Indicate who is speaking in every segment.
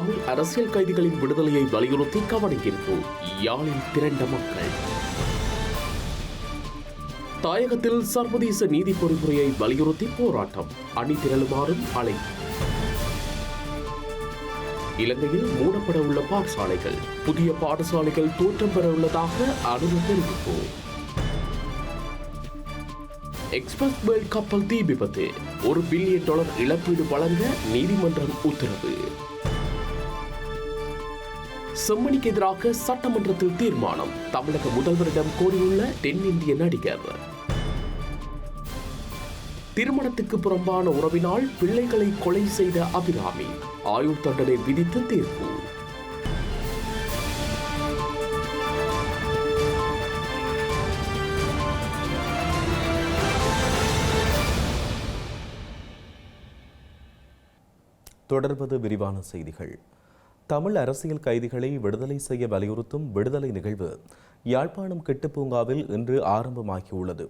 Speaker 1: தமிழ் அரசியல் கைதிகளின் விடுதலையை வலியுறுத்தி கவனஈர்ப்பு யாழில் திரண்ட மக்கள். தாயகத்தில் சர்வதேச நீதி பொறிமுறையை வலியுறுத்தி போராட்டம். அணி திரளுமாறும் அழைப்பு இலங்கையில் மூடப்பட உள்ள பாடசாலைகள். புதிய பாடசாலைகள் தோற்றம் பெற உள்ளதாக அனுமதி தெரிவிப்பு எக்ஸ்பிரஸ் வேர்ல்ட் கப்பல் தீ விபத்து. ஒரு பில்லியன் டாலர் இழப்பீடு வழங்க நீதிமன்றம் உத்தரவு. செம்மணிக்கு எதிராக சட்டமன்றத்தில் தீர்மானம். தமிழக முதல்வரிடம் கோரியுள்ள தென்னிந்திய நடிகர். திருமணத்துக்கு புறம்பான உறவினால் பிள்ளைகளை கொலை செய்த அபிராமி. ஆயுள் தண்டனை விதித்து தீர்ப்பு.
Speaker 2: தொடர்வது விரிவான செய்திகள். தமிழ் அரசியல் கைதிகளை விடுதலை செய்ய வலியுறுத்தும் விடுதலை நிகழ்வு. யாழ்ப்பாணம் கெட்டுப்பூங்காவில் இன்று ஆரம்பமாகியுள்ளது.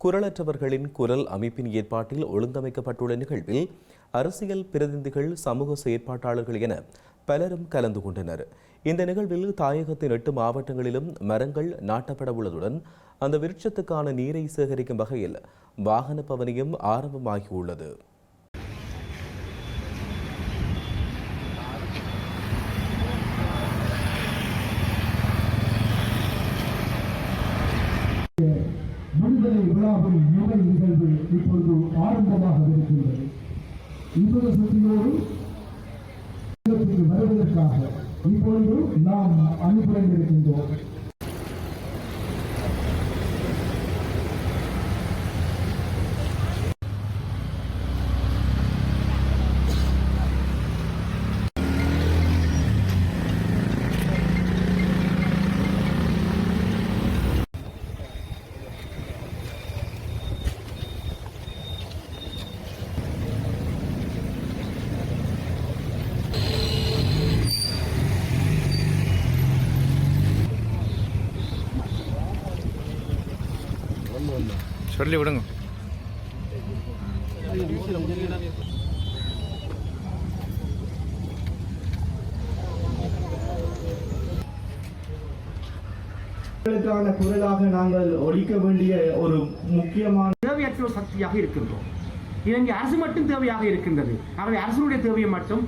Speaker 2: குரலற்றவர்களின் குரல் அமைப்பின் ஏற்பாட்டில் ஒழுங்கமைக்கப்பட்டுள்ள நிகழ்வில் அரசியல் பிரதிநிதிகள் சமூக செயற்பாட்டாளர்கள் என பலரும் கலந்து கொண்டனர். இந்த நிகழ்வில் தாயகத்தின் எட்டு மாவட்டங்களிலும் மரங்கள் நாட்டப்பட உள்ளதுடன் அந்த விருட்சத்துக்கான நீரை சேகரிக்கும் வகையில் வாகன பவனியும் ஆரம்பமாகியுள்ளது.
Speaker 3: விடுதலை விழாவின் முதல் நிகழ்வு இப்பொழுது ஆரம்பமாக இருக்கின்றது இன்பத சுத்தியோடு வருவதற்காக இப்பொழுது நாம் அனுப்புகின்றோம்
Speaker 4: சொல்லி விடுங்க
Speaker 3: மக்களுக்கான குரலாக நாங்கள் ஒழிக்க வேண்டிய ஒரு முக்கியமான
Speaker 5: தேவையற்ற ஒரு சக்தியாக இருக்கின்றோம் இலங்கை அரசு மட்டும் தேவையாக இருக்கின்றது ஆகவே அரசனுடைய தேவையை மட்டும்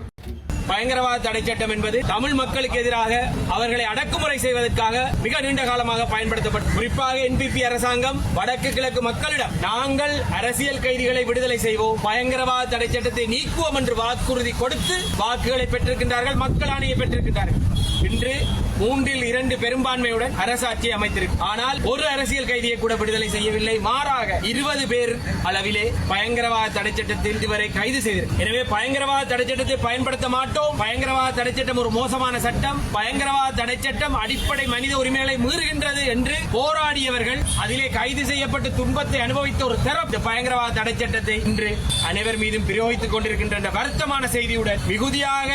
Speaker 6: பயங்கரவாத தடை சட்டம் என்பது தமிழ் மக்களுக்கு எதிராக அவர்களை அடக்குமுறை செய்வதற்காக மிக நீண்ட காலமாக பயன்படுத்தப்பட்டது குறிப்பாக என்பிபி அரசாங்கம் வடக்கு கிழக்கு மக்களிடம் நாங்கள் அரசியல் கைதிகளை விடுதலை செய்வோம். பயங்கரவாத தடை சட்டத்தை நீக்குவோம் என்று வாக்குறுதி கொடுத்து வாக்குகளை பெற்றிருக்கின்றார்கள். மக்கள் ஆணையை பெற்றிருக்கின்றார்கள். இன்று மூன்றில் இரண்டு பெரும்பான்மையுடன் அரசாட்சி அமைத்திருக்கு. ஆனால் ஒரு அரசியல் கைதியை கூட விடுதலை செய்யவில்லை. மாறாக இருபது பேர் அளவிலே பயங்கரவாத தடை சட்டத்தில் இதுவரை கைது செய்திருக்கு. எனவே பயங்கரவாத தடை சட்டத்தை பயன்படுத்த மாட்டோம். பயங்கரவாத தடை சட்டம் ஒரு மோசமான சட்டம். பயங்கரவாத தடை சட்டம் அடிப்படை மனித உரிமைகளை மீறுகின்றது என்று போராடியவர்கள் அதிலே கைது செய்யப்பட்டு துன்பத்தை அனுபவித்த ஒரு தரப்பு பயங்கரவாத தடை சட்டத்தை இன்று அனைவர் மீதும் பிரயோகித்துக் கொண்டிருக்கின்ற வருத்தமான செய்தியுடன் மிகுதியாக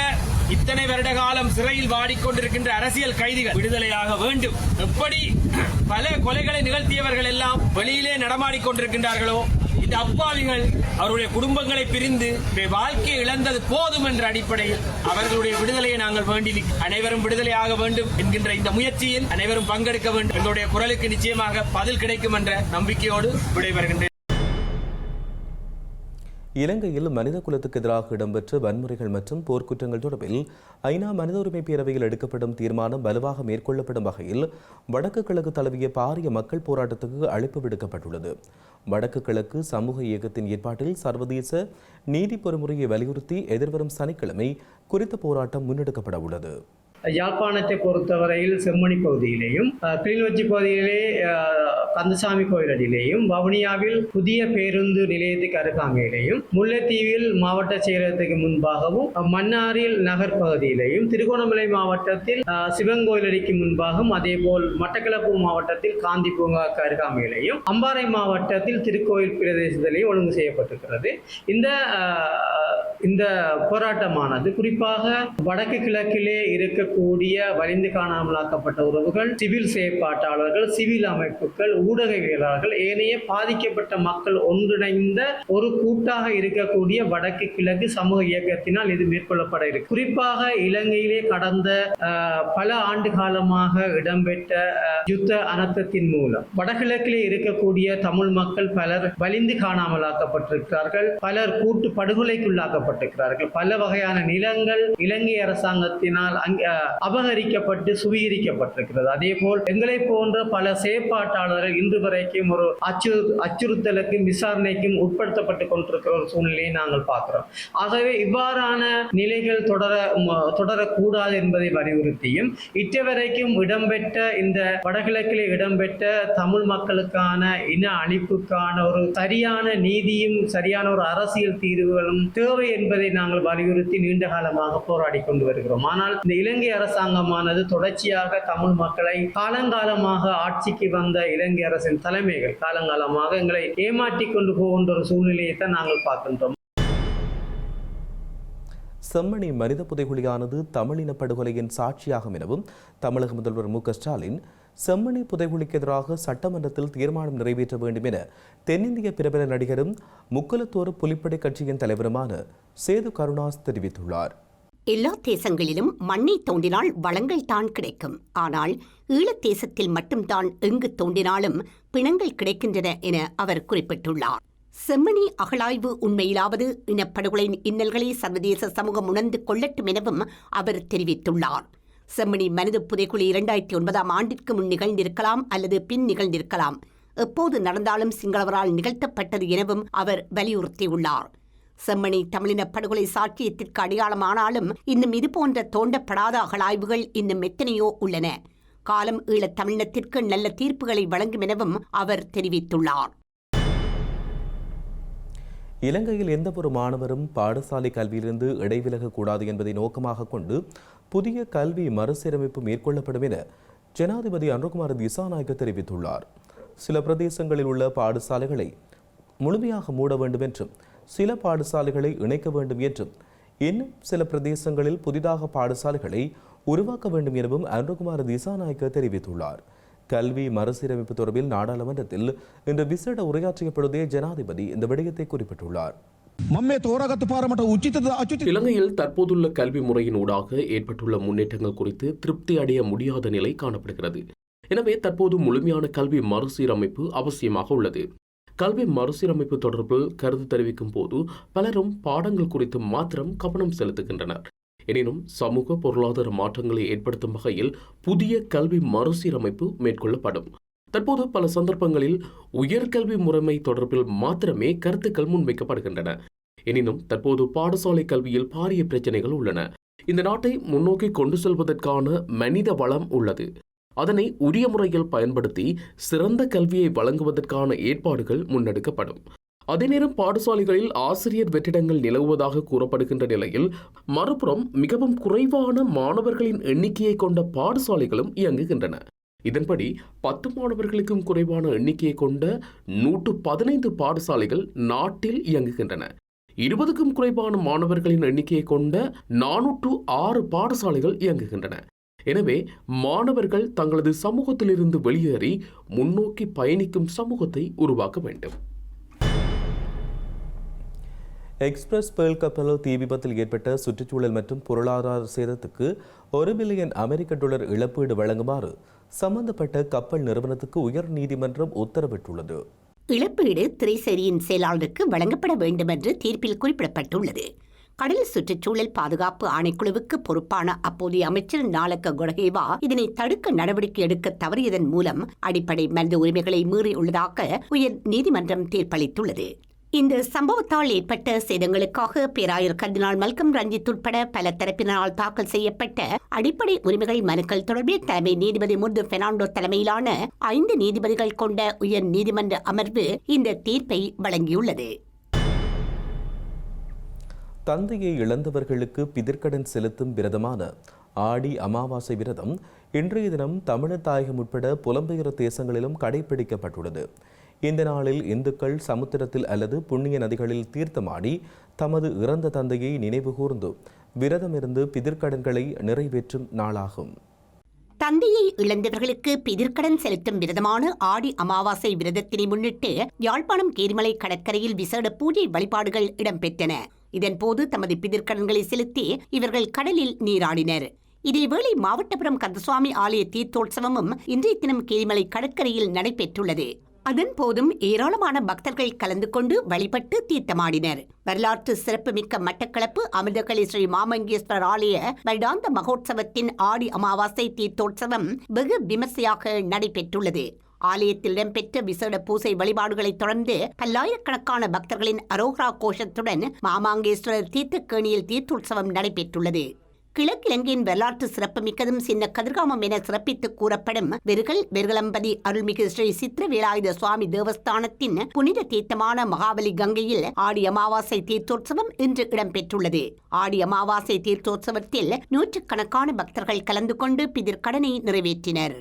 Speaker 6: இத்தனை வருட காலம் சிறையில் வாடிக்கொண்டிருக்கின்ற அரசியல் கைதிகள் விடுதலையாக வேண்டும். எப்படி பல கொலைகளை நிகழ்த்தியவர்கள் எல்லாம் வெளியிலே நடமாடிக்கொண்டிருக்கின்றார்களோ இந்த அப்பாவிகள் அவருடைய குடும்பங்களை பிரிந்து வாழ்க்கையை இழந்தது போதும் என்ற அடிப்படையில் அவர்களுடைய விடுதலையை நாங்கள் வேண்டி அனைவரும் விடுதலையாக வேண்டும் என்கின்ற இந்த முயற்சியில் அனைவரும் பங்கெடுக்க வேண்டும். எங்களுடைய குரலுக்கு நிச்சயமாக பதில் கிடைக்கும் என்ற நம்பிக்கையோடு விடைபெறுகின்றேன்.
Speaker 2: இலங்கையில் மனித குலத்துக்கு எதிராக இடம்பெற்ற வன்முறைகள் மற்றும் போர்க்குற்றங்கள் தொடர்பில் ஐநா மனித உரிமை பேரவையில் எடுக்கப்படும் தீர்மானம் வலுவாக மேற்கொள்ளப்படும் வகையில் வடக்கு கிழக்கு தழுவிய பாரிய மக்கள் போராட்டத்துக்கு அழைப்பு விடுக்கப்பட்டுள்ளது. வடக்கு கிழக்கு சமூக இயக்கத்தின் ஏற்பாட்டில் சர்வதேச நீதி பொறிமுறையை வலியுறுத்தி எதிர்வரும் சனிக்கிழமை குறித்த போராட்டம் முன்னெடுக்கப்பட உள்ளது.
Speaker 7: யாழ்ப்பாணத்தை பொறுத்தவரையில் செம்மணி பகுதியிலேயும் கிளிநொச்சி பகுதியிலே கந்தசாமி கோயிலடியிலேயும் வவுனியாவில் புதிய பேருந்து நிலையத்துக்கு அருகாமையிலேயும் முல்லைத்தீவில் மாவட்ட செயலகத்துக்கு முன்பாகவும் மன்னாரில் நகர் பகுதியிலேயும் திருகோணமலை மாவட்டத்தில் அஹ், அடிக்கு முன்பாகவும் அதேபோல் மட்டக்களப்பு மாவட்டத்தில் காந்தி பூங்கா அருகாமையிலேயும் அம்பாறை மாவட்டத்தில் திருக்கோயில் பிரதேசத்திலேயும் ஒழுங்கு செய்யப்பட்டிருக்கிறது. இந்த இந்த போராட்டமானது குறிப்பாக வடக்கு கிழக்கிலே இருக்கக்கூடிய வலிந்து காணாமலாக்கப்பட்ட உறவுகள் சிவில் செயற்பாட்டாளர்கள் சிவில் அமைப்புகள் ஊடகவியலாளர்கள் ஏனைய பாதிக்கப்பட்ட மக்கள் ஒன்றிணைந்த ஒரு கூட்டாக இருக்கக்கூடிய வடக்கு கிழக்கு சமூக இயக்கத்தினால் இது மேற்கொள்ளப்பட இருக்கு. குறிப்பாக இலங்கையிலே கடந்த பல ஆண்டு காலமாக இடம்பெற்ற யுத்த அனர்த்தத்தின் மூலம் வடகிழக்கிலே இருக்கக்கூடிய தமிழ் மக்கள் பலர் வலிந்து காணாமலாக்கப்பட்டிருக்கிறார்கள். பலர் கூட்டு படுகொலைக்குள்ளாக்கப்பட்டிருக்கிறார்கள் பல வகையான நிலங்கள் இலங்கை அரசாங்கத்தினால் அபகரிக்கப்பட்டு சுவீகரிக்கப்பட்டிருக்கிறது. அதே போல் எங்களை போன்ற பல செயற்பாட்டாளர்கள் இன்று வரைக்கும் ஒரு அச்சு அச்சுறுத்தலுக்கும் விசாரணைக்கும் உட்படுத்தப்பட்டு கொண்டிருக்கிற ஒரு சூழ்நிலையை நாங்கள் பார்க்கிறோம். ஆகவே இவ்வாறான நிலைகள் தொடர தொடரக்கூடாது என்பதை வலியுறுத்தியும் இட்டவரைக்கும் இடம்பெற்ற இந்த வடகிழக்கிலே இடம்பெற்ற தமிழ் மக்களுக்கான இன அழிப்புக்கான ஒரு சரியான நீதியும் சரியான ஒரு அரசியல் தீர்வுகளும் தேவை என்பதை நாங்கள் வலியுறுத்தி நீண்ட காலமாக போராடி கொண்டு வருகிறோம். ஆனால் இந்த இலங்கை அரசாங்கமானது தொடர்ச்சியாக தமிழ் மக்களை காலங்காலமாக ஆட்சிக்கு வந்த இலங்கை அரசின் தலைமைகள் காலங்காலமாக எங்களை ஏமாற்றி கொண்டு போகின்ற ஒரு சூழ்நிலையை தான் நாங்கள் பார்க்கின்றோம்.
Speaker 2: செம்மணி மனித புதைகுழியானது தமிழின படுகொலையின் சாட்சியாகும் எனவும் தமிழக முதல்வர் மு ஸ்டாலின் செம்மணி புதைகுழிக்கு எதிராக சட்டமன்றத்தில் தீர்மானம் நிறைவேற்ற வேண்டும் என தென்னிந்திய பிரபல நடிகரும் முக்கலத்தோர் புலிப்படை கட்சியின் தலைவருமான சேது கருணாஸ் தெரிவித்துள்ளார்.
Speaker 8: எல்லா தேசங்களிலும் மண்ணை தோண்டினால் வளங்கள் தான் கிடைக்கும். ஆனால் ஈழத் தேசத்தில் மட்டும்தான் எங்கு தோண்டினாலும் பிணங்கள் கிடைக்கின்றன என அவர் குறிப்பிட்டுள்ளார். செம்மணி அகழாய்வு உண்மையிலாவது இனப்படுகொலையின் இன்னல்களை சர்வதேச சமூகம் உணர்ந்து கொள்ளட்டும் எனவும் அவர் தெரிவித்துள்ளார். செம்மணி மனித புதைக்குழி இரண்டாயிரத்தி ஒன்பதாம் ஆண்டிற்கு முன் நிகழ்ந்திருக்கலாம் அல்லது பின் நிகழ்ந்திருக்கலாம். எப்போது நடந்தாலும் சிங்களவரால் நிகழ்த்தப்பட்டது எனவும் அவர் வலியுறுத்தியுள்ளார். செம்மணி தமிழின படுகொலை சாட்சியத்திற்கு அடையாளமானாலும் இன்னும் இதுபோன்ற தோண்டப்படாத அகழாய்வுகள் இன்னும் எத்தனையோ உள்ளன. காலம் ஈழத் தமிழினத்திற்கு நல்ல தீர்ப்புகளை வழங்கும் எனவும் அவர் தெரிவித்துள்ளார்.
Speaker 2: இலங்கையில் எந்தவொரு மாணவரும் பாடசாலை கல்வியிலிருந்து இடைவிலகக்கூடாது என்பதை நோக்கமாக கொண்டு புதிய கல்வி மறுசீரமைப்பு மேற்கொள்ளப்படும் என ஜனாதிபதி அனுகுமார் திசாநாயக்க தெரிவித்துள்ளார். சில பிரதேசங்களில் உள்ள பாடசாலைகளை முழுமையாக மூட வேண்டும் என்றும் சில பாடசாலைகளை இணைக்க வேண்டும் என்றும் இன்னும் சில பிரதேசங்களில் புதிதாக பாடசாலைகளை உருவாக்க வேண்டும் எனவும் அனுகுமார் திசாநாயக்க தெரிவித்துள்ளார். கல்வி மறுசீரமைப்பு தொடர்பில் நாடாளுமன்றத்தில் இன்று விசேட உரையாற்றிய ஜனாதிபதி இந்த விடயத்தை குறிப்பிட்டுள்ளார்.
Speaker 1: இலங்கையில் தற்போதுள்ள கல்வி முறையின் ஊடாக ஏற்பட்டுள்ள முன்னேற்றங்கள் குறித்து திருப்தி அடைய முடியாத நிலை காணப்படுகிறது. எனவே தற்போது முழுமையான கல்வி மறுசீரமைப்பு அவசியமாக உள்ளது. கல்வி மறுசீரமைப்பு தொடர்பில் கருத்து தெரிவிக்கும் போது பலரும் பாடங்கள் குறித்து மாத்திரம் கவனம் செலுத்துகின்றனர். எனினும் சமூக பொருளாதார மாற்றங்களை ஏற்படுத்தும் வகையில் புதிய கல்வி மறுசீரமைப்பு மேற்கொள்ளப்படும். தற்போது பல சந்தர்ப்பங்களில் உயர்கல்வி முறைமை தொடர்பில் மாத்திரமே கருத்துக்கள் முன்வைக்கப்படுகின்றன. எனினும் தற்போது பாடசாலை கல்வியில் பாரிய பிரச்சனைகள் உள்ளன. இந்த நாட்டை முன்னோக்கி கொண்டு செல்வதற்கான மனித வளம் உள்ளது. அதனை உரிய முறையில் பயன்படுத்தி சிறந்த கல்வியை வழங்குவதற்கான ஏற்பாடுகள் முன்னெடுக்கப்படும். அதே நேரம் பாடசாலைகளில் ஆசிரியர் வெற்றிடங்கள் நிலவுவதாக கூறப்படுகின்ற நிலையில் மறுபுறம் மிகவும் குறைவான மாணவர்களின் எண்ணிக்கையை கொண்ட பாடசாலைகளும் இயங்குகின்றன. இதன்படி பத்து மாணவர்களுக்கும் குறைவான எண்ணிக்கையை கொண்ட நூற்று பதினைந்து பாடசாலைகள் நாட்டில் இயங்குகின்றன. இருபதுக்கும் குறைவான மாணவர்களின் எண்ணிக்கையை கொண்ட நானூற்று ஆறு பாடசாலைகள் இயங்குகின்றன. எனவே மாணவர்கள் தங்களது சமூகத்திலிருந்து வெளியேறி முன்னோக்கி பயணிக்கும் சமூகத்தை உருவாக்க வேண்டும்.
Speaker 2: எக்ஸ்பிரஸ் பேல் கப்பல் தீ விபத்தில் ஏற்பட்ட சுற்றுச்சூழல் மற்றும் பொருளாதார சேதத்துக்கு ஒரு பில்லியன் அமெரிக்க டாலர் இழப்பீடு வழங்குமாறு சம்பந்தப்பட்ட கப்பல் நிறுவனத்துக்கு உயர் நீதிமன்றம் உத்தரவிட்டுள்ளது.
Speaker 8: இழப்பீடு திரைசரியின் செயலாளருக்கு வழங்கப்பட வேண்டும் என்று தீர்ப்பில் குறிப்பிடப்பட்டுள்ளது. கடல் சுற்றுச்சூழல் பாதுகாப்பு ஆணைக்குழுவுக்கு பொறுப்பான அப்போதைய அமைச்சர் நாலக்க கொடகேவா இதனை தடுக்க நடவடிக்கை எடுக்க தவறியதன் மூலம் அடிப்படை மனித உரிமைகளை மீறியுள்ளதாக உயர் நீதிமன்றம் தீர்ப்பளித்துள்ளது. இந்த சம்பவத்தால் ஏற்பட்ட சேதங்களுக்காக பேராயர் கர்தினால் மல்கம் ரஞ்சித் உட்பட பல தரப்பினரால் தாக்கல் செய்யப்பட்ட அடிப்படை உரிமைகள் மனுக்கள் தொடர்பில் தலைமை நீதிபதி முர்து பெர்னாண்டோ தலைமையிலான ஐந்து நீதிபதிகள் கொண்ட உயர் நீதிமன்ற அமர்வு இந்த தீர்ப்பை வழங்கியுள்ளது.
Speaker 2: தந்தையை இழந்தவர்களுக்கு பிதிர்க்கடன் செலுத்தும் விரதமான ஆடி அமாவாசை விரதம் இன்றைய தினம் தமிழர் தாயகம் உட்பட புலம்பெயர் தேசங்களிலும் கடைபிடிக்கப்பட்டுள்ளது. இந்த நாளில் இந்துக்கள் சமுத்திரத்தில் அல்லது புண்ணிய நதிகளில் தீர்த்தமாடி தமது இறந்த தந்தையை நினைவுகூர்ந்து விரதமிருந்து பிதிர்க்கடன்களை நிறைவேற்றும் நாளாகும்.
Speaker 8: தந்தையை இழந்தவர்களுக்கு பிதிர்க்கடன் செலுத்தும் விரதமான ஆடி அமாவாசை விரதத்தினை முன்னிட்டு யாழ்ப்பாணம் கேரிமலை கடற்கரையில் விசேட பூஜை வழிபாடுகள் இடம்பெற்றன. இதன்போது தமது பிதிர்க்கடன்களை செலுத்தி இவர்கள் கடலில் நீராடினர். இதேவேளை மாவட்டபுரம் கந்தசுவாமி ஆலய தீர்த்தோற்சவமும் இன்றைய தினம் கேரிமலை கடற்கரையில் நடைபெற்றுள்ளது. அதன் போதும் ஏராளமான பக்தர்கள் கலந்து கொண்டு வழிபட்டு தீர்த்தமாடினர். வரலாற்று சிறப்புமிக்க மட்டக்களப்பு அமிர்தகளி ஸ்ரீ மாமங்கேஸ்வரர் ஆலய வருடாந்த மகோத்சவத்தின் ஆடி அமாவாசை தீர்த்தோற்சவம் வெகு விமர்சையாக நடைபெற்றுள்ளது. ஆலயத்தில் இடம்பெற்ற விசேட பூசை வழிபாடுகளைத் தொடர்ந்து பல்லாயிரக்கணக்கான பக்தர்களின் அரோகரா கோஷத்துடன் மாமாங்கேஸ்வரர் தீர்த்தக்கேணியில் தீர்த்தோற்சவம் நடைபெற்றுள்ளது. கிழக்கிழங்கையின் வரலாற்று சிறப்புமிக்கதும் சின்ன கதிர்காமம் என சிறப்பித்து கூறப்படும் வெறுகல் வெறுகலம்பதி அருள்மிகு ஸ்ரீ சித்திரவேலாயுத சுவாமி தேவஸ்தானத்தின் புனித தீர்த்தமான மகாபலி கங்கையில் ஆடி அமாவாசை தீர்த்தோற்சவம் இன்று இடம்பெற்றுள்ளது. ஆடி அமாவாசை தீர்த்தோற்சவத்தில் நூற்றுக்கணக்கான பக்தர்கள் கலந்து கொண்டு பிதிர்க்கடனை நிறைவேற்றினர்.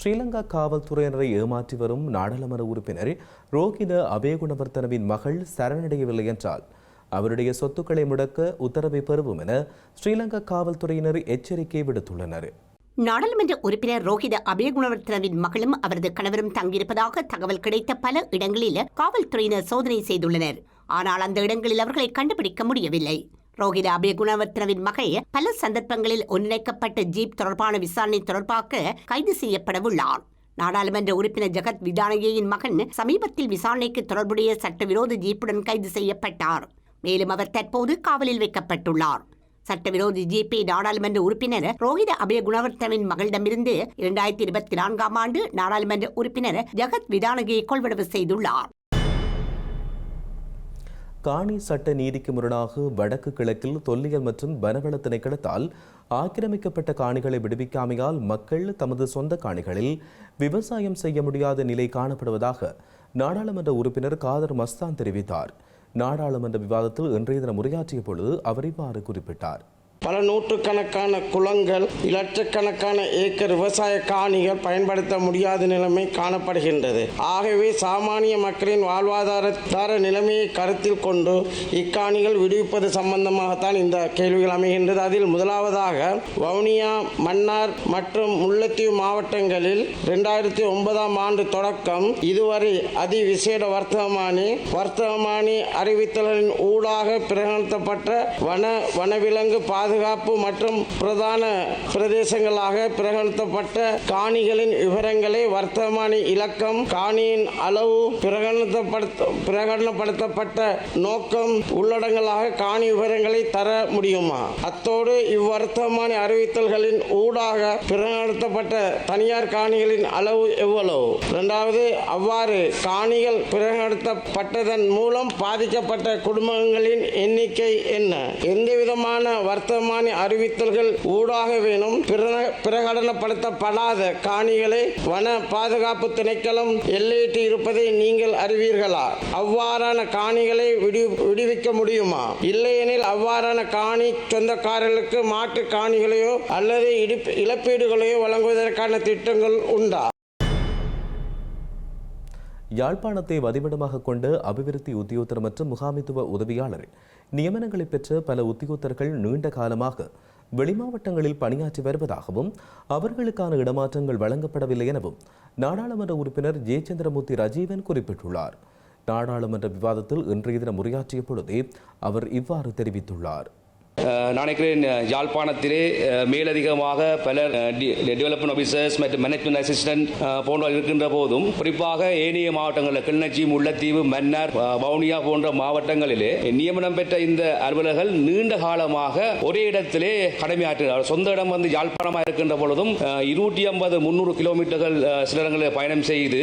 Speaker 2: ஸ்ரீலங்கா காவல்துறையினரை ஏமாற்றி வரும் நாடாளுமன்ற உறுப்பினர் ரோஹித அபேகுணவர்த்தனவின் மகள் சரணடையவில்லை என்றால் அவருடைய சொத்துக்களை முடக்க உத்தரவை பெறுவோம் என ஸ்ரீலங்கா காவல்துறையினர் எச்சரிக்கை விடுத்துள்ளனர்.
Speaker 8: நாடாளுமன்ற உறுப்பினர் ரோஹித அபயகுணவர்த்தனவின் மகளும் அவரது கணவரும் தங்கியிருப்பதாக தகவல் கிடைத்த பல இடங்களில் காவல்துறையினர் சோதனை செய்துள்ளனர். ஆனால் அந்த இடங்களில் அவர்களை கண்டுபிடிக்க முடியவில்லை. ரோஹித அபயகுணவர்த்தனவின் மகள் பல சந்தர்ப்பங்களில் ஒன்றிணைக்கப்பட்ட ஜீப் தொடர்பான விசாரணை தொடர்பாக கைது செய்யப்படவுள்ளார். நாடாளுமன்ற உறுப்பினர் ஜெகத் விதானகியின் மகன் சமீபத்தில் விசாரணைக்கு தொடர்புடைய சட்டவிரோத ஜீப்புடன் கைது செய்யப்பட்டார். மேலும் அவர் தற்போது காவலில் வைக்கப்பட்டுள்ளார். சட்டவிரோதி ஜிபி நாடாளுமன்ற உறுப்பினர் ரோஹித அபய குணவர்த்தனின் மகளிடமிருந்து இரண்டாயிரத்தி இருபத்தி நான்காம் ஆண்டு நாடாளுமன்ற உறுப்பினர் ஜெகத் விதானகியை கொள்வனவு செய்துள்ளார்.
Speaker 2: காணி சட்ட நீதிக்கு முரணாக வடக்கு கிழக்கில் தொல்லியல் மற்றும் வனவள திணைக்களத்தால் ஆக்கிரமிக்கப்பட்ட காணிகளை விடுவிக்காமையால் மக்கள் தமது சொந்த காணிகளில் விவசாயம் செய்ய முடியாத நிலை காணப்படுவதாக நாடாளுமன்ற உறுப்பினர் காதர் மஸ்தான் தெரிவித்தார். நாடாளுமன்ற விவாதத்தில் இன்றைய தினம் உரையாற்றிய பொழுது அவர் இவ்வாறு குறிப்பிட்டார்.
Speaker 9: பல நூற்றுக்கணக்கான குளங்கள் இலட்சக்கணக்கான ஏக்கர் விவசாய காணிகள் பயன்படுத்த முடியாத நிலைமை காணப்படுகின்றது. ஆகவே சாமானிய மக்களின் வாழ்வாதார நிலைமையை கருத்தில் கொண்டு இக்காணிகள் விடுவிப்பது சம்பந்தமாகத்தான் இந்த கேள்விகள் அமைகின்றது. அதில் முதலாவதாக வவுனியா மன்னார் மற்றும் முல்லைத்தீவு மாவட்டங்களில் இரண்டாயிரத்தி ஒன்பதாம் ஆண்டு தொடக்கம் இதுவரை அதி விசேட வர்த்தகமானி வர்த்தகமானி அறிவித்தலின் ஊடாக பிரகடனப்பட்ட வன வனவிலங்கு பாதுகாப்பு பாதுகாப்பு மற்றும் பிரதான பிரதேசங்களாக பிரகடனப்பட்ட காணிகளின் விவரங்களை வர்த்தமானி இலக்கம் காணியின் அளவு பிரகடனப்படுத்த பிரகடனப்படுத்தப்பட்ட நோக்கம் உள்ளடங்களாக காணி விவரங்களை தர முடியுமா? அத்தோடு இவ்வர்த்தமானி அறிவித்தல்களின் ஊடாக பிரகடனப்பட்ட தனியார் காணிகளின் அளவு எவ்வளவு? இரண்டாவது அவ்வாறு காணிகள் பிரகடனப்பட்டதன் மூலம் பாதிக்கப்பட்ட குடும்பங்களின் எண்ணிக்கை என்ன? எந்த விதமான பிரதமானி அறிவித்தல்கள் ஊடாக வேணும். பிரகடனப்படுத்தப்படாத காணிகளை வன பாதுகாப்பு திணைக்களம் எல்லையிட்டு இருப்பதை நீங்கள் அறிவீர்களா? அவ்வாறான காணிகளை விடு விடுவிக்க முடியுமா? இல்லையெனில் அவ்வாறான காணி சொந்தக்காரர்களுக்கு மாற்று காணிகளையோ அல்லது இழப்பீடுகளையோ வழங்குவதற்கான திட்டங்கள் உண்டா?
Speaker 2: யாழ்ப்பாணத்தை வதிவிடமாக கொண்ட அபிவிருத்தி உத்தியோத்தர் மற்றும் முகாமித்துவ உதவியாளர் நியமனங்களை பெற்ற பல உத்தியோத்தர்கள் நீண்ட காலமாக வெளிமாவட்டங்களில் பணியாற்றி வருவதாகவும் அவர்களுக்கான இடமாற்றங்கள் வழங்கப்படவில்லை எனவும் நாடாளுமன்ற உறுப்பினர் ஜெயச்சந்திரமூர்த்தி ரஜீவன் குறிப்பிட்டுள்ளார். நாடாளுமன்ற விவாதத்தில் இன்றைய தினம் உரையாற்றிய பொழுதே அவர் இவ்வாறு தெரிவித்துள்ளார்.
Speaker 6: நான் நினைக்கிறேன் யாழ்ப்பாணத்திலே மேலதிகமாக பல டெவலப்மெண்ட் ஆஃபீஸர்ஸ் மற்றும் மேனேஜ்மெண்ட் அசிஸ்டன்ட் போன்ற இருக்கின்ற போதும் குறிப்பாக ஏனைய மாவட்டங்களில் கிளிநொச்சி முல்லைத்தீவு மன்னார் வவுனியா போன்ற மாவட்டங்களிலே நியமனம் பெற்ற இந்த அலுவலர்கள் நீண்ட காலமாக ஒரே இடத்திலே கடமையாற்றுகிறார் சொந்த இடம் வந்து யாழ்ப்பாணமாக இருக்கின்ற பொழுதும் இருநூற்றி ஐம்பது முன்னூறு கிலோமீட்டர்கள் சில இடங்களில் பயணம் செய்து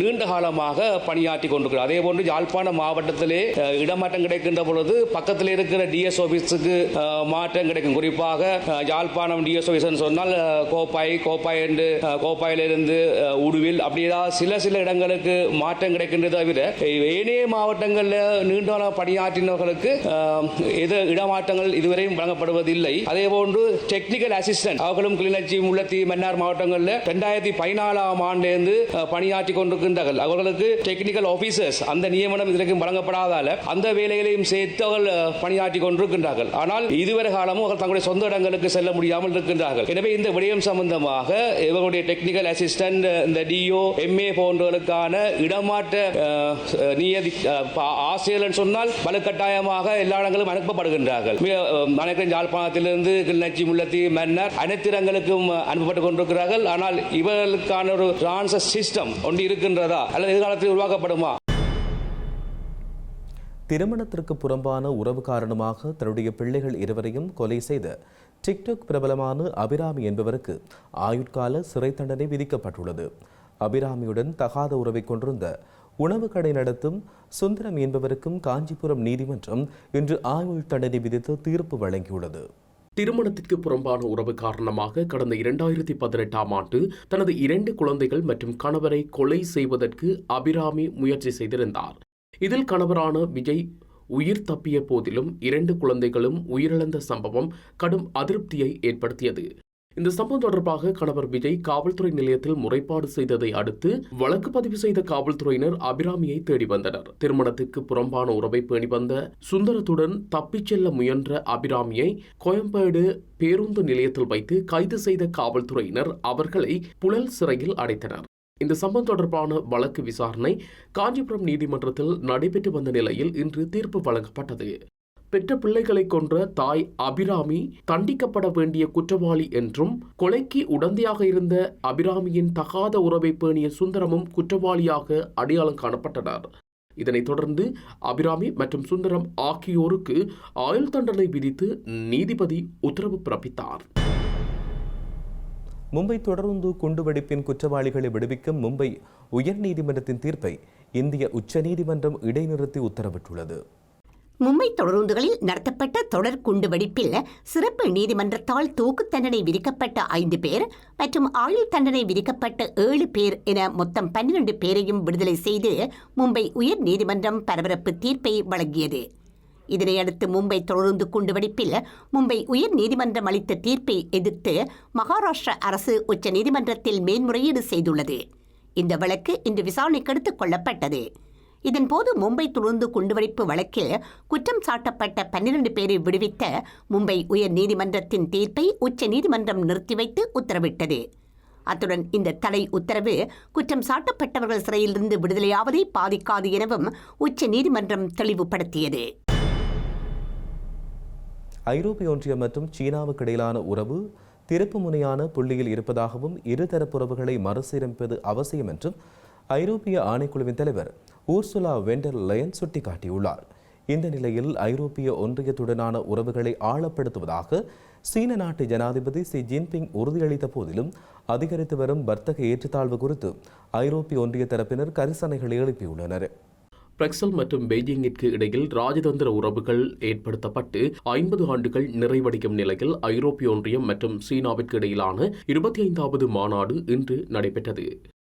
Speaker 6: நீண்ட காலமாக பணியாற்றி கொண்டிருக்கிறார். அதே போன்று யாழ்ப்பாணம் மாவட்டத்திலே இடமாற்றம் கிடைக்கின்ற பொழுது பக்கத்தில் இருக்கிற டிஎஸ் ஆபீஸுக்கு அரசுக்கு மாற்றம் கிடைக்கும். குறிப்பாக யாழ்ப்பாணம் டிஎஸ் சொன்னால் கோப்பாய் கோப்பாய் என்று கோப்பாயிலிருந்து உடுவில் அப்படி ஏதாவது சில சில இடங்களுக்கு மாற்றம் கிடைக்கின்றது தவிர ஏனைய மாவட்டங்களில் நீண்ட பணியாற்றினவர்களுக்கு எது இடமாற்றங்கள் இதுவரையும் வழங்கப்படுவதில்லை. அதே போன்று டெக்னிக்கல் அசிஸ்டன்ட் அவர்களும் கிளிநொச்சி முள்ளத்தி மன்னார் மாவட்டங்களில் ரெண்டாயிரத்தி பதினாலாம் ஆண்டிலிருந்து பணியாற்றி கொண்டிருக்கின்றார்கள். அவர்களுக்கு டெக்னிக்கல் ஆபீசர்ஸ் அந்த நியமனம் இதுவரைக்கும் வழங்கப்படாதால அந்த வேலைகளையும் சேர்த்து அவர்கள் பணியாற்றி கொண்டிருக்கின்றார்கள். ஆனால் இதுவரை காலமும் அவர்கள் தங்களுடைய சொந்த இடங்களுக்கு செல்ல முடியாமல் இருக்கின்றார்கள். எனவே இந்த விடயம் சம்பந்தமாக இவர்களுடைய டெக்னிக்கல் அசிஸ்டன்ட் இந்த டிஓ எம்ஏ போன்றவர்களுக்கான இடமாற்ற நியதி அஹ், ப- ஆசிரியர்கள் சொன்னால் வலுக்கட்டாயமாக எல்லா இடங்களும் அனுப்பப்படுகின்றார்கள். மிக, யாழ்ப்பாணத்திலிருந்து கிளிநொச்சி முல்லத்தி மன்னர் அனைத்து இடங்களுக்கும் அஹ், அனுப்பப்பட்டு கொண்டிருக்கிறார்கள். ஆனால் இவர்களுக்கான ஒரு டிரான்சர் சிஸ்டம் ஒன்று இருக்கின்றதா? அல்லது எதிர்காலத்தில் உருவாக்கப்படுமா?
Speaker 2: திருமணத்திற்கு புறம்பான உறவு காரணமாக தன்னுடைய பிள்ளைகள் இருவரையும் கொலை செய்த டிக்டாக் பிரபலமான அபிராமி என்பவருக்கு ஆயுட்கால சிறை தண்டனை விதிக்கப்பட்டுள்ளது. அபிராமியுடன் தகாத உறவை கொண்டிருந்த உணவு கடை நடத்தும் சுந்தரம் என்பவருக்கும் காஞ்சிபுரம் நீதிமன்றம் இன்று ஆயுள் தண்டனை விதித்து தீர்ப்பு வழங்கியுள்ளது.
Speaker 1: திருமணத்திற்கு புறம்பான உறவு காரணமாக கடந்த இரண்டாயிரத்தி பதினெட்டாம் ஆண்டு தனது இரண்டு குழந்தைகள் மற்றும் கணவரை கொலை செய்வதற்கு அபிராமி முயற்சி செய்திருந்தார். இதில் கணவரான விஜய் உயிர் தப்பிய போதிலும் இரண்டு குழந்தைகளும் உயிரிழந்த சம்பவம் கடும் அதிருப்தியை ஏற்படுத்தியது. இந்த சம்பவம் தொடர்பாக கணவர் விஜய் காவல்துறை நிலையத்தில் முறைப்பாடு செய்ததை அடுத்து வழக்கு பதிவு செய்த காவல்துறையினர் அபிராமியை தேடி வந்தனர். திருமணத்திற்கு புறம்பான உறவை பேணி வந்த சுந்தரத்துடன் தப்பிச் செல்ல முயன்ற அபிராமியை கோயம்பேடு பேருந்து நிலையத்தில் வைத்து கைது செய்த காவல்துறையினர் அவர்களை புழல் சிறையில் அடைத்தனர். இந்த சம்பவம் தொடர்பான வழக்கு விசாரணை காஞ்சிபுரம் நீதிமன்றத்தில் நடைபெற்று வந்த நிலையில் இன்று தீர்ப்பு வழங்கப்பட்டது. பெற்ற பிள்ளைகளை கொன்ற தாய் அபிராமி தண்டிக்கப்பட வேண்டிய குற்றவாளி என்றும் கொலைக்கு உடந்தையாக இருந்த அபிராமியின் தகாத உறவை பேணிய சுந்தரமும் குற்றவாளியாக அடையாளம் காணப்பட்டனர். இதனைத் தொடர்ந்து அபிராமி மற்றும் சுந்தரம் ஆகியோருக்கு ஆயுள் தண்டனை விதித்து நீதிபதி உத்தரவு பிறப்பித்தார்.
Speaker 2: மும்பை தொடர்ந்து குண்டுவெடிப்பின் குற்றவாளிகளை விடுவிக்கும் மும்பை உயர்நீதிமன்றத்தின் தீர்ப்பை இந்திய உச்சநீதிமன்றம் இடைநிறுத்தி உத்தரவிட்டுள்ளது.
Speaker 8: மும்பை தொடருந்துகளில் நடத்தப்பட்ட தொடர் குண்டுவெடிப்பில் சிறப்பு நீதிமன்றத்தால் தூக்கு தண்டனை விதிக்கப்பட்ட ஐந்து பேர் மற்றும் ஆயுள் தண்டனை விதிக்கப்பட்ட ஏழு பேர் என மொத்தம் பன்னிரண்டு பேரையும் விடுதலை செய்து மும்பை உயர் நீதிமன்றம் பரபரப்பு தீர்ப்பை வழங்கியது. இதனையடுத்து மும்பை தொடருந்து குண்டுவெடிப்பில் மும்பை உயர் நீதிமன்றம் அளித்த தீர்ப்பை எதிர்த்து மகாராஷ்டிரா அரசு உச்ச நீதிமன்றத்தில் மேன்முறையீடு செய்துள்ளது. இந்த வழக்கு இன்று விசாரணைக்கு எடுத்துக் கொள்ளப்பட்டது. இதன்போது மும்பை துளுந்து குண்டுவெடிப்பு வழக்கில் குற்றம் சாட்டப்பட்ட பன்னிரண்டு பேரை விடுவித்த மும்பை உயர் நீதிமன்றத்தின் தீர்ப்பை உச்ச நீதிமன்றம் நிறுத்தி வைத்து உத்தரவிட்டது. அத்துடன் இந்த தடை உத்தரவு குற்றம் சாட்டப்பட்டவர்கள் சிறையிலிருந்து விடுதலையாவதை பாதிக்காது எனவும் உச்ச நீதிமன்றம் தெளிவுபடுத்தியது.
Speaker 2: ஐரோப்பிய ஒன்றியம் மற்றும் சீனாவுக்கு இடையிலான உறவு திருப்புமுனையான புள்ளியில் இருப்பதாகவும் இருதரப்பு உறவுகளை மறுசீரமைப்பது அவசியம் என்றும் ஐரோப்பிய ஆணைக்குழுவின் தலைவர் ஊர்சுலா வெண்டர் லயன் சுட்டிக்காட்டியுள்ளார். இந்த நிலையில் ஐரோப்பிய ஒன்றியத்துடனான உறவுகளை ஆழப்படுத்துவதாக சீன நாட்டு ஜனாதிபதி சி ஜின்பிங் உறுதியளித்த போதிலும் அதிகரித்து வரும் வர்த்தக ஏற்றத்தாழ்வு குறித்து ஐரோப்பிய ஒன்றிய தரப்பினர் கரிசனைகளை எழுப்பியுள்ளனர்.
Speaker 1: பிரக்சல் மற்றும் பெய்ஜிங்கிற்கு இடையில் ராஜதந்திர உறவுகள் ஏற்படுத்தப்பட்டு ஐம்பது ஆண்டுகள் நிறைவடையும் நிலையில் ஐரோப்பிய ஒன்றியம் மற்றும் சீனாவிற்கு இடையிலான இருபத்தி ஐந்தாவது மாநாடு இன்று நடைபெற்றது.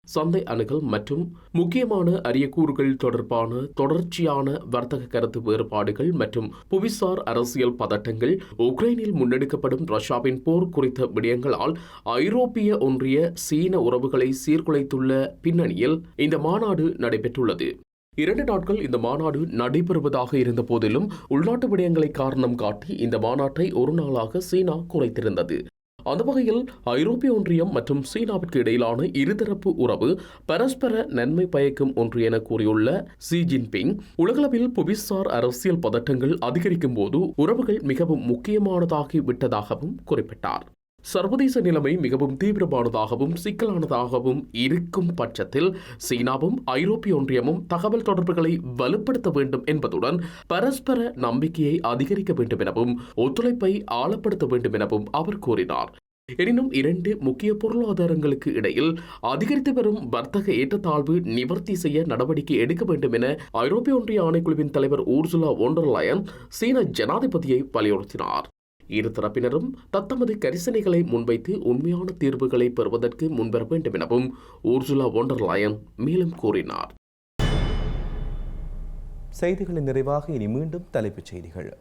Speaker 1: சந்தை அணுகல் மற்றும் முக்கியமான அரிய கூறுகள் தொடர்பான தொடர்ச்சியான வர்த்தக கருத்து வேறுபாடுகள் மற்றும் புவிசார் அரசியல் பதட்டங்கள் உக்ரைனில் முன்னெடுக்கப்படும் ரஷ்யாவின் போர் குறித்த விடயங்களால் ஐரோப்பிய ஒன்றிய சீன உறவுகளை சீர்குலைத்துள்ள பின்னணியில் இந்த மாநாடு நடைபெற்றுள்ளது. இரண்டு நாட்கள் இந்த மாநாடு நடைபெறுவதாக இருந்த போதிலும் உள்நாட்டு விடயங்களை காரணம் காட்டி இந்த மாநாட்டை ஒரு நாளாக சீனா குறைத்திருந்தது. அந்த வகையில் ஐரோப்பிய ஒன்றியம் மற்றும் சீனாவிற்கு இடையிலான இருதரப்பு உறவு பரஸ்பர நன்மை பயக்கும் ஒன்று என கூறியுள்ள ஷி ஜின்பிங் உலகளவில் புவிசார் அரசியல் பதட்டங்கள் அதிகரிக்கும் போது உறவுகள் மிகவும் முக்கியமானதாகி விட்டதாகவும் குறிப்பிட்டார். சர்வதேச நிலைமை மிகவும் தீவிரமானதாகவும் சிக்கலானதாகவும் இருக்கும் பட்சத்தில் சீனாவும் ஐரோப்பிய ஒன்றியமும் தகவல் தொடர்புகளை வலுப்படுத்த வேண்டும் என்பதுடன் பரஸ்பர நம்பிக்கையை அதிகரிக்க வேண்டும் எனவும் ஒத்துழைப்பை ஆழப்படுத்த வேண்டும் எனவும் அவர் கூறினார். எனினும் இரண்டு முக்கிய பொருளாதாரங்களுக்கு இடையில் அதிகரித்து வரும் வர்த்தக ஏற்றத்தாழ்வு நிவர்த்தி செய்ய நடவடிக்கை எடுக்க வேண்டும் என ஐரோப்பிய ஒன்றிய ஆணைக்குழுவின் தலைவர் ஊர்சுலா ஒண்டர்லயன் சீன ஜனாதிபதியை வலியுறுத்தினார். இரு தரப்பினரும் தத்தமது கரிசனைகளை முன்வைத்து உண்மையான தீர்வுகளை பெறுவதற்கு முன்வர வேண்டும் எனவும் ஊர்சுலா ஒண்டர்லயன் மேலும் கூறினார்.
Speaker 2: செய்திகளின் நிறைவாக இனி மீண்டும் தலைப்புச் செய்திகள்.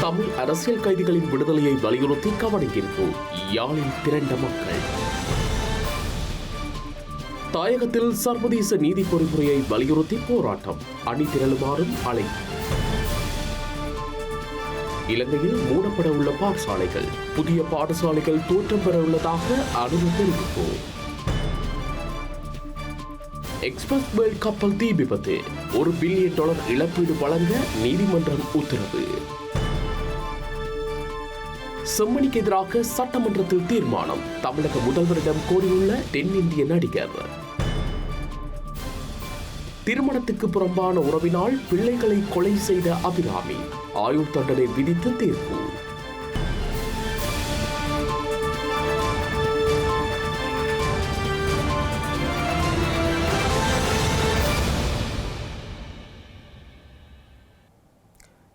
Speaker 1: தமிழ் அரசியல் கைதிகளின் விடுதலையை வலியுறுத்தி கவனிக்கின்றோ யாழில் திரண்ட மக்கள். தாயகத்தில் சர்வதேச நீதி பொறிமுறையை வலியுறுத்தி போராட்டம். அணி திரளுமாறும் அழைப்பு இலங்கையில் மூடப்பட உள்ள பாடசாலைகள். புதிய பாடசாலைகள் தோற்றம் பெற உள்ளதாக அனுமதி தெரிவிப்பு. எக்ஸ்பிரஸ் வேர்ல்ட் கப்பல் தீ விபத்து. ஒரு பில்லியன் டாலர் இழப்பீடு வழங்க நீதிமன்றம் உத்தரவு. செம்மணிக்கு எதிராக சட்டமன்றத்தில் தீர்மானம். தமிழக முதல்வரிடம் கோரியுள்ள தென்னிந்திய நடிகர். திருமணத்துக்கு புறம்பான உறவினால் பிள்ளைகளை கொலை செய்த அபிராமி. ஆயுள் தண்டனை விதித்து தீர்ப்பு.